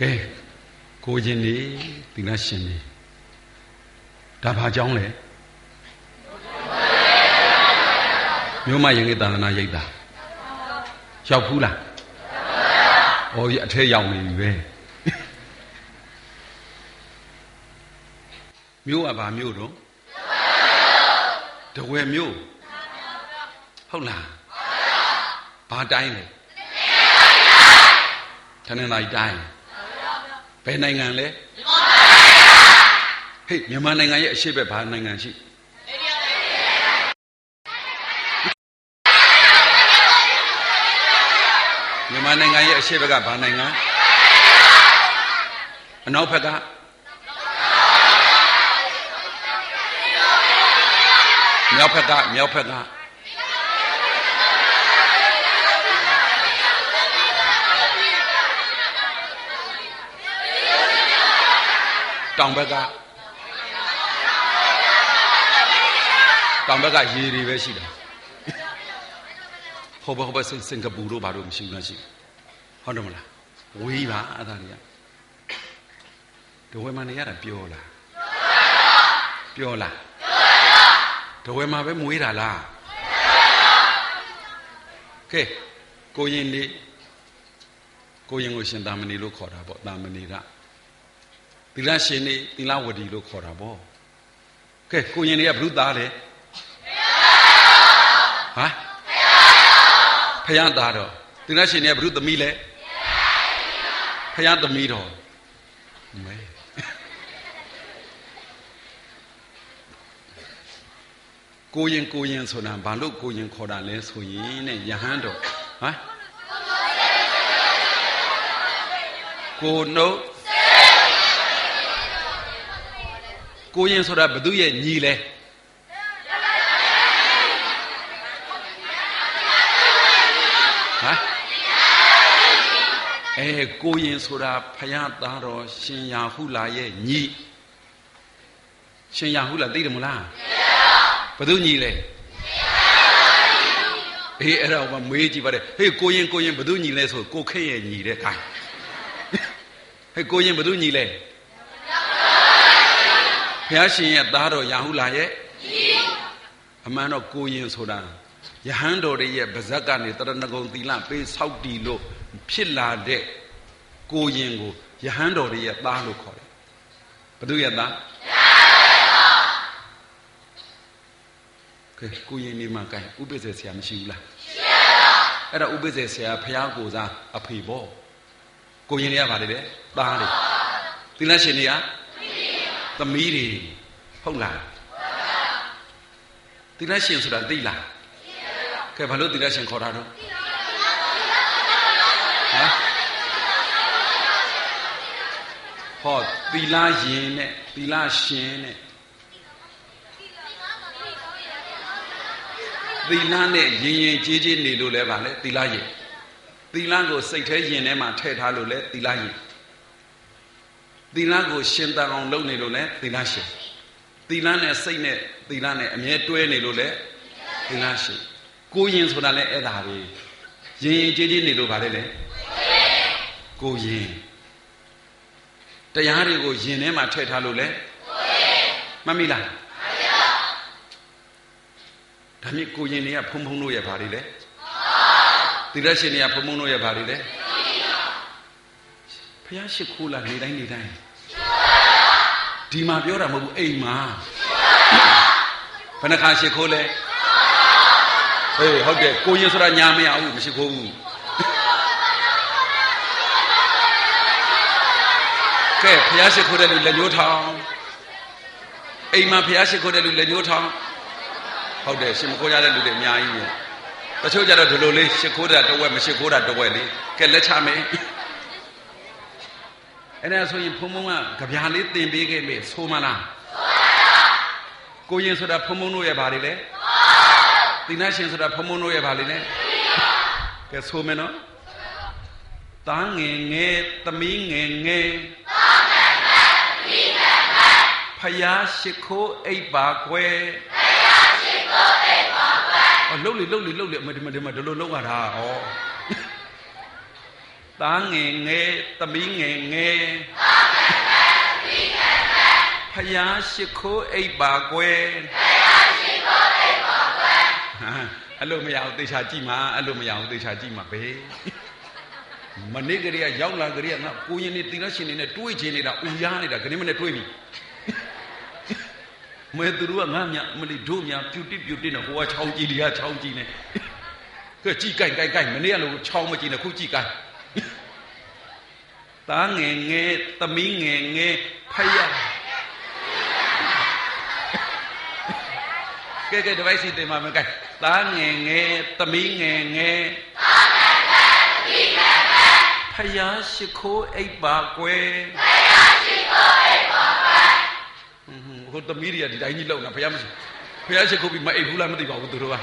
ကဲကိုချင်းနေသီလရှင်နေဒါဘာကြောင်းလဲမြို့မရင်ကြီးသာသနာရိပ်တာရောက်ဘူးလားဩအထဲရောက်နေပြီပဲမြို့ကဘာမြို့တော့တဝယ်မြို့ဟုတ်လားဘာတိုင်းလဲထနင်္သာရီတိုင်း ဘယ်နိုင်ငံလဲဟေးမြန်မာနိုင်ငံရဲ့အရှိဘက်ဘာနိုင်ငံရှိမြန်မာနိုင်ငံရဲ့အရှိဘက်ကဘာနိုင်ငံအနောက်ဘက်ကမြောက်ဘက်ကမြောက်ဘက်က တောင်ဘက်ကတောင်ဘက်ကရေတွေပဲရှိတာဟိုဘဟိုဘစင်စင်ကာပူတို့ဘာလို့မရှိဘူးလားရှိဟုတ်တယ်မလားဝေးပါအဲ့ဒါတွေကဒဝဲမနေရတာပြောလားပြောလားဒဝဲမှာပဲမွေးတာလားကဲကိုရင်လေးကိုရင်ကိုရှင်တာမဏီလို့ခေါ်တာပေါ့တာမဏီက သီလရှင်နေသီလဝတီလို့ခေါ်တာပေါ့ကဲကိုရင်လေးကဘုသားလေဟာဖယားသားတော့သီလရှင်နေကဘုသမီးလေဖယားသမီးတော်မဲကိုရင်ကိုရင်ဆိုတာဘာလို့ကိုရင်ခေါ်တာလဲဆိုရင်တဲ့ယဟန်တော်ဟာကိုနှုတ် ကိုရင်ဆိုတာဘသူရဲ့ညီလဲဟာအဲကိုရင်ဆိုတာဖယားသားတော်ရှင်ယာဟုလာရဲ့ညီရှင်ယာဟုလာသိတယ်မလားဘသူညီလဲအေးအဲ့ဒါကမေးကြည့်ပါတယ်ဟေးကိုရင်ကိုရင်ဘသူညီလဲဆိုကိုခက်ရဲ့ညီတဲ့ခိုင်းဟေးကိုရင်ဘသူညီလဲဘု ရားရှင်ရဲ့သားတော်ယာဟုလာရဲ့အမှန်တော့ကိုရင်ဆိုတာယဟန်တော်တွေရဲ့ဗဇက်ကနေတရဏဂုံသီလပေးဆောက်တီလို့ဖြစ်လာတဲ့ကိုရင်ကိုယဟန်တော်တွေရဲ့သားလို့ခေါ်တယ်ဘသူရဲ့သားကဲကိုရင်နေမှာကဲဥပိ္ပဇေဆရာမရှိဘူးလားရှိပါဘူးအဲ့ဒါဥပိ္ပဇေဆရာဖះကိုစားအဖေပေါ့ကိုရင်တွေကဗါတယ်လေသားတွေသီလရှင်တွေက သမီးတွေဟုတ်လားသီလရှင်ဆိုတာသိလားကဲဘာလို့သီလရှင်ခေါ်တာတော့ဟမ်ဟောသီလရင်နဲ့သီလရှင်နဲ့သီလနဲ့ရင်ရင်ကြီးကြီးနေလို့လဲဗာလဲသီလရင်သီလကိုစိတ်แท้ရင်ထဲမှာထည့်ထားလို့လဲသီလရင် သီလကိုရှင်တန်အောင်လုပ်နေလို့လဲသီလရှင်သီလနဲ့စိတ်နဲ့သီလနဲ့အမြဲတွဲနေလို့လဲသီလရှင်ကိုရင်ဆိုတာလဲအဲ့ဒါပဲရင်ရင်ကြီးကြီးနေလို့ဗာလဲလေကိုရင်တရားတွေကိုရင်ထဲမှာထည့်ထားလို့လဲမှတ်မိလားဒါမြစ်ကိုရင်တွေကဖုံဖုံတို့ရဲ့ဘာတွေလဲသီလရှင်တွေကဖုံဖုံတို့ရဲ့ဘာတွေလဲ ဖះရှိခိုးလာနေတိုင်းနေတိုင်းဒီမှာပြောတာမဟုတ်ဘူးအိမ်မှာဘယ်နှခါရှိခိုးလဲဟေးဟုတ်တယ်ကိုရင်ဆိုတာညာမရဘူးမရှိခိုးဘူးကဲဖះရှိခိုးတဲ့လူလက်ညှိုးထောင်အိမ်မှာဖះရှိခိုးတဲ့လူလက်ညှိုးထောင်ဟုတ်တယ်ရှင်မခိုးရတဲ့လူတွေအများကြီးပဲတချို့ကြတော့ဒီလိုလေးရှ िख ိုးတာတဝက်မရှ िख ိုးတာတဝက်လေးကဲလက်ချမယ် အဲ့ဒါဆိုရင်ဖုံဖုံကကြပြာလေးတင်ပေးခဲ့မယ်ဆိုမလားကိုရင်ဆိုတာဖုံဖုံတို့ရဲ့ဘာတွေလဲသီနာရှင်ဆိုတာဖုံဖုံတို့ရဲ့ဘာတွေလဲကဲဆိုမယ်နော်တားငယ်ငယ်သမီးငယ်ငယ်ဖယားရှိခိုးအိပ်ပါကွယ်အော်လှုပ်လေလှုပ်လေလှုပ်လေအမဒီမဒီမဒီလိုလှုပ်ရတာဩ သားငယ်ငယ်သမီးငယ်ငယ်ဖယားရှိခိုးအိပ်ပါကွယ်အဲ့လိုမရဘူးသေချာကြည့်မှာအဲ့လိုမရဘူးသေချာကြည့်မှာပဲမနေ့ကလေးကရောက်လာကလေးကငါကိုရင်နေတိရရှင်နေနဲ့တွေးချင်နေတာဦးရနေတာခဏမနဲ့တွေးပြီမဲသူတို့ကငါမြမလီတို့မြပြူတိပြူတိနဲ့ဟိုကချောင်းကြည့်လီကချောင်းကြည့်နေကဲကြည့်ကြိုက်ကြိုက်ကြိုက်မနေ့ကလို့ချောင်းမကြည့်နဲ့ခုကြည့်ကြိုက် သားငယ်ငယ်သမီးငယ်ငယ်ဖယားကဲကဲဒီဘိုက်စီတင်မှာမကဲသားငယ်ငယ်သမီးငယ်ငယ်သားငယ်ငယ်သမီးငယ်ငယ်ဖယားရှိခိုးအိပ်ပါကွယ်ဖယားရှိခိုးအိပ်ပါကွယ်ဟိုသမီးတွေကဒီတိုင်းကြီးလောက်နေဖယားမရှိဖယားရှိခိုးပြီးမအိပ်ဘူးလားမသိပါဘူးသူတို့က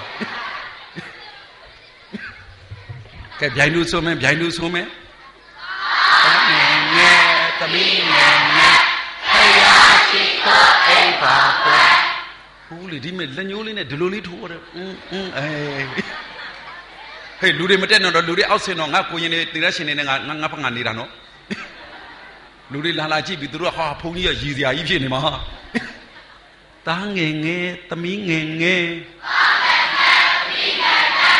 ကဲဗျိုင်းလူဆိုမယ်ဗျိုင်းလူဆိုမယ်သားငယ်ငယ် သမီးငယ်ငယ်ဖယားရှိခိုးအိပ်ပါကွယ်ဘူးလေဒီမဲ့လက်ညိုးလေးနဲ့ဒီလိုလေးထိုးရတယ်အင်းအင်းအဲဟေးလူတွေမတက်တော့လူတွေအောက်ဆင်းတော့ငါကိုရင်တွေတိရရှင်တွေနဲ့ငါငါဖငါနေတာနော်လူတွေလာလာကြည့်ပြီးသူတို့ကဟာဖုန်းကြီးကရည်စရာကြီးဖြစ်နေမှာတားငယ်ငယ်သမီးငယ်ငယ်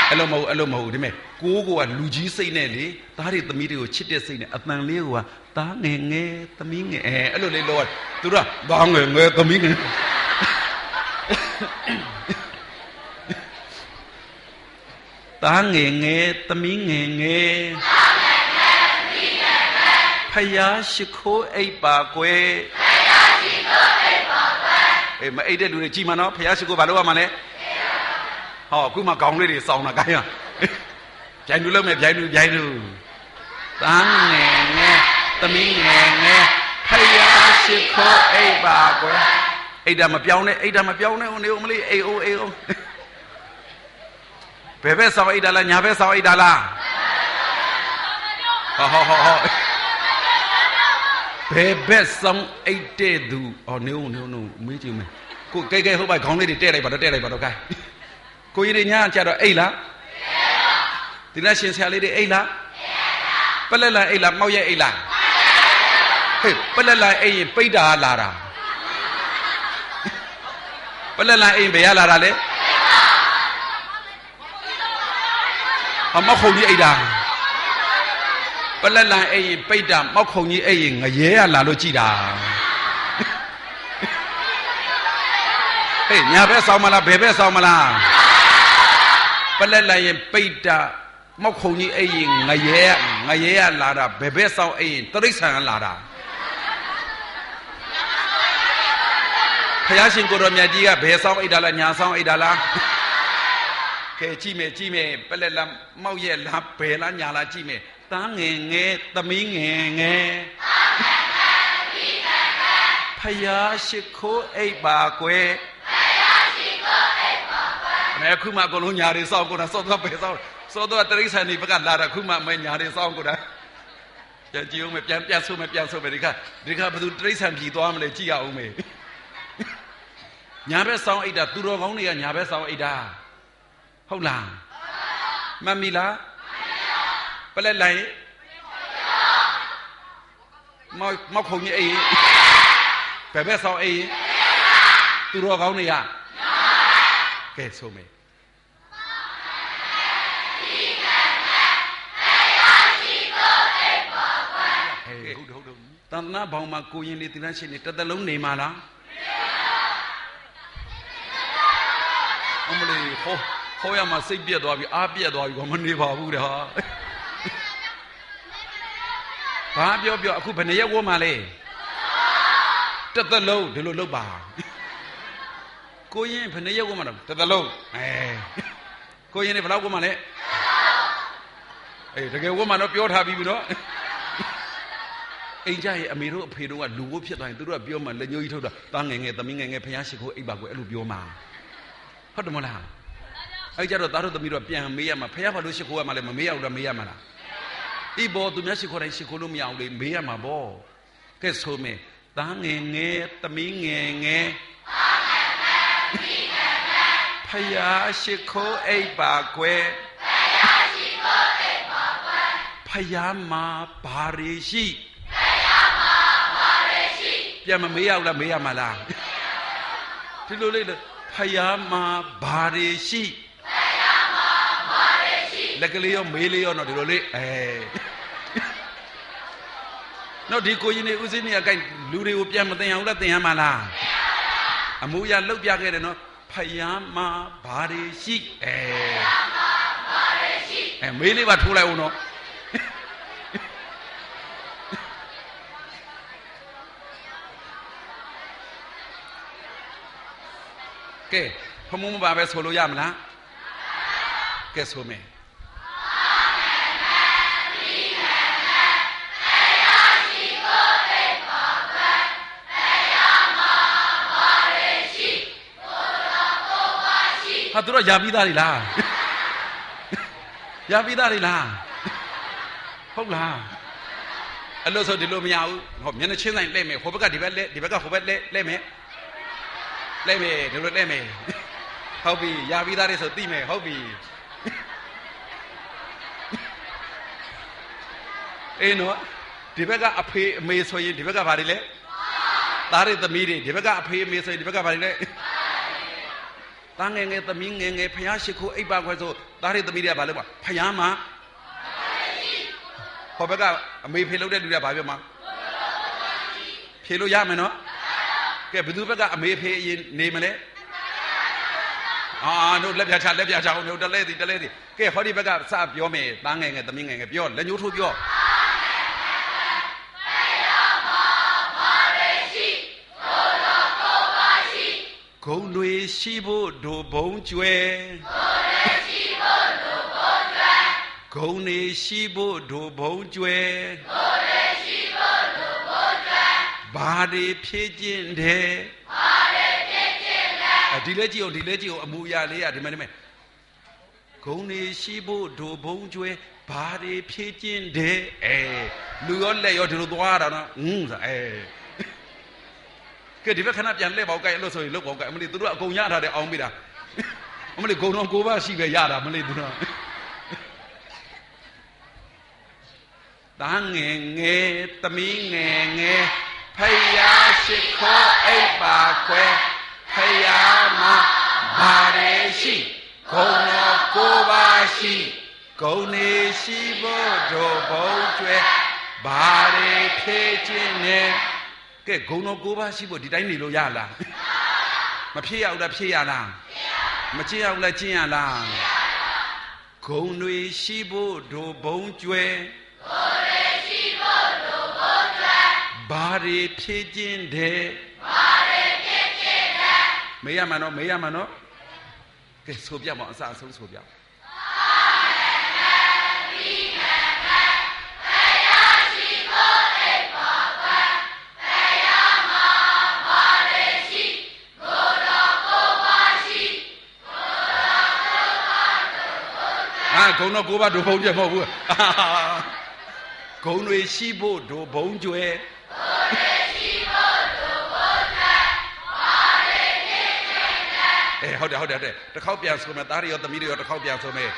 အဲ့လိုမဟုတ်အဲ့လိုမဟုတ်ဒီမဲ့ ကိုးကိုကလူကြီးစိတ်နဲ့လေသားတွေသမီးတွေကိုချစ်တဲ့စိတ်နဲ့အတန်လေးကတားငယ်ငယ်သမီးငယ်အဲအဲ့လိုလေးလောသူတို့ကသားငယ်ငယ်သမီးငယ်သားငယ်ငယ်သမီးငယ်ငယ်ဖယားရှိခိုးအိပ်ပါကွယ်ဖယားရှိခိုးအိပ်ပါကွယ်အေးမအိပ်တဲ့လူတွေကြည်မနော်ဖယားရှိခိုးဘာလို့ရမှာလဲဟောအခုမှခေါင်းလေးတွေစောင်းတာခိုင်းရ ဗျိုင်းလူလုံးမဲ့ဗျိုင်းလူဗျိုင်းလူသားငယ်ငယ်သမီးငယ်ငယ်ဖယားရှိခိုးအိပ်ပါကွယ်အိတ်တာမပြောင်းနဲ့အိတ်တာမပြောင်းနဲ့ဦးနေဦးမလေးအိတ်ဦးအိတ်ဦးဘယ်ဘက်ဆောင်အိတ်တာလားညာဘက်ဆောင်အိတ်တာလားဟောဟောဟောဟောဘယ်ဘက်ဆောင်အိတ်တဲ့သူအော်နေဦးနေဦးနေဦးမေးကြည့်မယ်ကိုကဲကဲဟုတ်ပါခေါင်းလေးတွေတဲ့လိုက်ပါတော့တဲ့လိုက်ပါတော့ကဲကိုကြီးတွေညာကြတော့အိတ်လား ဒီလားရှင်ဆရာလေးတွေအိတ်လားပလက်လန်အိတ်လားမောက်ရဲ့အိတ်လားဟေးပလက်လန်အိတ်ရင်ပိတ်တာလာတာပလက်လန်အိမ်ဘယ်ရလာတာလဲအမောက်ခုံကြီးအိတ်တာပလက်လန်အိမ်ပိတ်တာမောက်ခုံကြီးအိမ်ငရဲရလာလို့ကြည်တာဟေးညာဘက်ဆောင်မလားဘယ်ဘက်ဆောင်မလားပလက်လန်ရင်ပိတ်တာ မောက်ခုံကြီးအိမ်ငရဲငရဲရလာတာဘယ်ဘက်ဆောင်အိမ်တရိษံလာတာဖယားရှင်ကိုရောမြတ်ကြီးကဘယ်ဆောင်အိတ်တာလားညာဆောင်အိတ်တာလားကဲကြည့်မယ်ကြည့်မယ်ပလက်လားမောက်ရဲ့လားဘယ်လားညာလားကြည့်မယ်သားငယ်ငယ်သမီးငယ်ငယ်ဖယားရှိခိုးအိတ်ပါကွယ်ဖယားရှိခိုးအိတ်ပါကွယ်အဲခုမှအကုန်လုံးညာတွေစောင့်ကုန်တာစောတော့ပဲစောင့် စောတော့တရိษံနေဘက်ကလာတာခုမှမဲညာတွေစောင့်ကုန်တာပြန်ကြည့်အောင်မယ်ပြန်ပြန်ဆိုမယ်ပြန်ဆိုမယ်ဒီခါဒီခါဘယ်သူတရိษံပြည်သွားမလဲကြည့်ရအောင်မယ်ညာဘက်ဆောင်းအိတ်တာသူတော်ကောင်းတွေကညာဘက်ဆောင်းအိတ်တာဟုတ်လားမှတ်မိလားပလက်လိုက်မောက်မောက်ခုံကြီးအိတ်ဘယ်ဘက်ဆောင်းအိတ်သူတော်ကောင်းတွေကကဲဆိုမယ် ဟုတ်ဟုတ်ဟုတ်တန်တနာဘောင်မှာကိုရင်လေးတင်တဲ့ရှင်နေတစ်သက်လုံးနေမှာလားအမလေးဟောဟောရမှာစိတ်ပြက်သွားပြီအားပြက်သွားပြီကောမနေပါဘူးတဲ့ဟာဘာပြောပြောအခုဘယ်နှရက်ဝတ်မှာလဲတစ်သက်လုံးဒီလိုလုပ်ပါကိုရင်ဘယ်နှရက်ဝတ်မှာတော့တစ်သက်လုံးအဲကိုရင်နေဘယ်လောက်ဝတ်မှာလဲအေးတကယ်ဝတ်မှာတော့ပြောထားပြီးပြီနော် အိမ်ကြရဲ့အမေတို့အဖေတို့ကလူဝတ်ဖြစ်သွားရင်သူတို့ကပြောမှလက်ညှိုးကြီးထုတ်တာတားငယ်ငယ်သမီးငယ်ငယ်ဖျားရှိခိုးအိပ်ပါကွယ်အဲ့လိုပြောမှာဟုတ်တယ်မလားအဲ့ကြတော့သားတို့သမီးတို့ပြန်မေးရမှာဖះဘာလို့ရှိခိုးရမှာလဲမမေးရဘူးလားမေးရမှာလားဤဘောသူများရှိခိုးတိုင်းရှိခိုးလို့မရအောင်လေမေးရမှာပေါ့ကဲဆိုမယ်သားငယ်ငယ်သမီးငယ်ငယ်သားငယ်ငယ်သမီးငယ်ငယ်ဖះရှိခိုးအိပ်ပါကွယ်ဖះရှိခိုးအိပ်ပါကွယ်ဖယားမှာဘာတွေရှိဖယားမှာဘာတွေရှိ ပြန်မမေးရဘူးလားမေးရမှာလားဒီလိုလေးဖယားမှာဘာတွေရှိဖယားမှာဘာတွေရှိလက်ကလေးရောမေးလေးရောတော့ဒီလိုလေးအဲနော်ဒီကိုကြီးနေဦးစင်းနေအကိုက်လူတွေကိုပြန်မသိအောင်လားသင်ရမှာလားအမူအရာလောက်ပြခဲ့တယ်နော်ဖယားမှာဘာတွေရှိအဲဖယားမှာဘာတွေရှိအဲမေးလေးပါထိုးလိုက်ဦးနော် ကဲဖမုံမပါပဲဆိုလို့ရမလားကဲဆိုမယ်ဟာသူတို့ယာပြီးသားတွေလားယာပြီးသားတွေလားဟုတ်လားအဲ့လို့ဆိုဒီလိုမရဘူးဟောမျက်နှာချင်းဆိုင်လဲမယ်ဟိုဘက်ကဒီဘက်လဲဒီဘက်ကဟိုဘက်လဲလဲမယ် လဲမယ်ဒီလိုလဲမယ်ဟုတ်ပြီယာပြီးသားတွေဆိုသိမယ်ဟုတ်ပြီအေးနော်ဒီဘက်ကအဖေအမေဆိုရင်ဒီဘက်ကဘာတွေလဲသားတွေသမီးတွေဒီဘက်ကအဖေအမေဆိုရင်ဒီဘက်ကဘာတွေလဲသားငယ်ငယ်သမီးငယ်ငယ်ဖျားရှိခိုးအိပ်ပါခွဲဆိုသားတွေသမီးတွေကဘာလုပ်မှာဖျားမှာဟောဘက်ကအမေဖေလုပ်တဲ့လူတွေကဘာပြောမှာဖြေလို့ရမယ်နော် ကဲဘယ်သူဘက်ကအမေဖေအရင်နေမလဲအာတို့လက်ပြချလက်ပြချအောင်တို့တလဲစီတလဲစီကဲဟောဒီဘက်ကစပြောမယ်သားငယ်ငယ်သမီးငယ်ငယ်ပြောလက်ညှိုးထိုးပြောဂုံတွေရှိဖို့ဒိုဘုံကျွဲဂုံတွေရှိဖို့ဒိုဘုံကျွဲ ဘာတွေဖြည့်ကျင်တယ်ဒီလဲကြည့်အောင်ဒီလဲကြည့်အောင်အမူအရာလေးอ่ะဒီမှာဒီမှာဂုံတွေရှိဖို့ဒိုဘုံကျွဲဘာတွေဖြည့်ကျင်တယ်အဲလူရောလက်ရောဒီလိုသွားတာနော်ဟင်းဆိုအဲကဲဒီဘက်ခဏပြန်လှည့်ပါဦးကြိုက်အဲ့လို့ဆိုရင်လုတ်ပါဦးကြိုက်အမလေးသူတို့အကုန်ရထားတယ်အောင်ပြီတာအမလေးဂုံတော်ကိုပါရှိပဲရတာမလေးသူတို့တန်းငယ်ငယ်သမီးငယ်ငယ် ဖယားရှိခိုးအိပ်ပါခွဲဖယားမှာဘာတွေရှိဂုံတော်ကိုပါရှိဂုံနေရှိဖို့တို့ဘုံကျွဲဘာတွေဖြည့်ခြင်းနဲ့ကဲဂုံတော်ကိုပါရှိဖို့ဒီတိုင်းနေလို့ရလားမဖြစ်ရဘူးလားဖြစ်ရလားမကျင့်ရဘူးလားကျင့်ရလားဂုံတွေရှိဖို့တို့ဘုံကျွဲဘာ တွေဖြည့်ခြင်းတဲ့ဘာတွေဖြည့်ခြင်းတဲ့မေးရမှာနော်မေးရမှာနော်ကဲဆိုပြပါအစအဆုံးဆိုပြအာဂုံတော့ကိုပါဒုံဘုံကျဲမဟုတ်ဘူးဂုံတွေရှိဖို့ဒုံဘုံကျွဲအဲ ဟုတ်တယ်ဟုတ်တယ်ဟုတ်တယ်တစ်ခေါက်ပြန်ဆိုမယ်သားတွေရောသမီးတွေရောတစ်ခေါက်ပြန်ဆိုမယ်